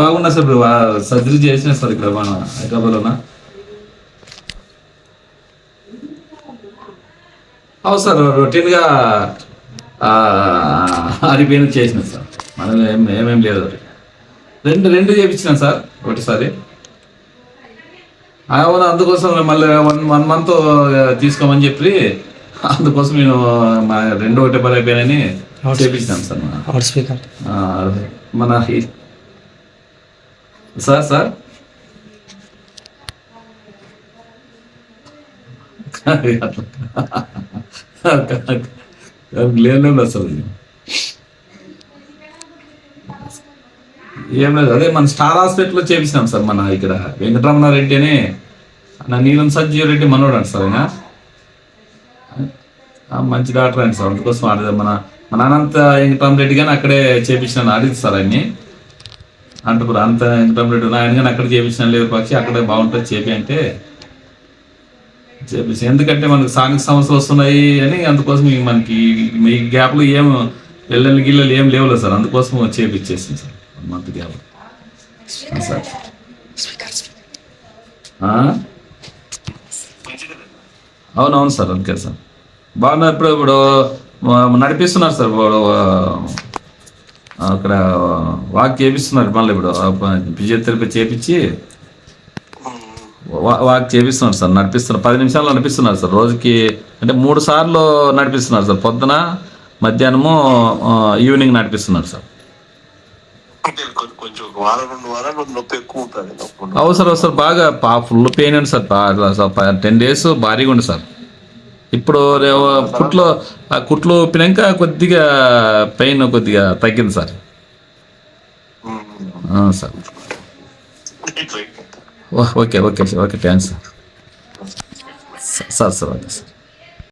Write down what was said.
బాగున్నా సార్ ఇప్పుడు సర్జరీ చేసిన సార్ ఇక్కడ మన హైదరాబాద్లోన అవు సార్ రొటీన్గా అరిపోయిన చేసిన సార్. మనం ఏం ఏమేం లేదు రెండు రెండు చేయించినాం సార్ ఒకటిసారి. అవును అందుకోసం మళ్ళీ వన్ వన్ మంత్ తీసుకోమని చెప్పి అందుకోసం నేను మా రెండు ఒకటే పని అయిపోయానని చేపించినాను సార్ మన స్పీకర్ మన సార్ సార్? లేదు అసలు. ఏం లేదు అదే మన స్టార్ హాస్పిటల్లో చేపించినాం సార్ మన ఇక్కడ. వెంకటరమణారెడ్డి అని నా నీలం సంజీవ్ రెడ్డి మనోడు అంట సార్ ఆయన. మంచి డాక్టర్ అండి సార్ అందుకోసం ఆడదు మన మన అనంత వెంకటరామరెడ్డి కానీ అక్కడే చేపించినాను అడిగింది సార్ ఆయన్ని. అంటప్పుడు అంత వెంకటరామరెడ్డి ఆయన కానీ అక్కడ చేపించిన లేదు పక్షి అక్కడే బాగుంటుంది చేపి అంటే. చేపించి ఎందుకంటే మనకు సాంఘిక సమస్యలు వస్తున్నాయి అని అందుకోసం మనకి ఈ గ్యాప్లో ఏం పిల్లలు గిల్లలు ఏం లేవులేదు సార్. అందుకోసం చేపించేసింది sir. One month gap. Sir? అవునవును సార్ అందుకే సార్. బాగున్నా ఇప్పుడు? నడిపిస్తున్నారు సార్ అక్కడ వాక్ చేపిస్తున్నారు మళ్ళీ ఇప్పుడు. ఫిజియోథెరపీ చేపించి వాక్ చేపిస్తున్నారు సార్ నడిపిస్తున్నారు. పది నిమిషాలు నడిపిస్తున్నారు సార్ రోజుకి అంటే మూడు సార్లు నడిపిస్తున్నారు సార్. పొద్దున మధ్యాహ్నము ఈవినింగ్ నడిపిస్తున్నారు సార్. నొప్పి అవసరం అవసరం బాగా ఫుల్ పెయిన్ ఉంది సార్ టెన్ డేస్ భారీగా ఉంది సార్. ఇప్పుడు కుట్లో ఆ కుట్లు ఊపినాక కొద్దిగా పెయిన్ కొద్దిగా తగ్గింది sir. Sir. Okay okay sir okay thanks sir. Sir sir okay sir.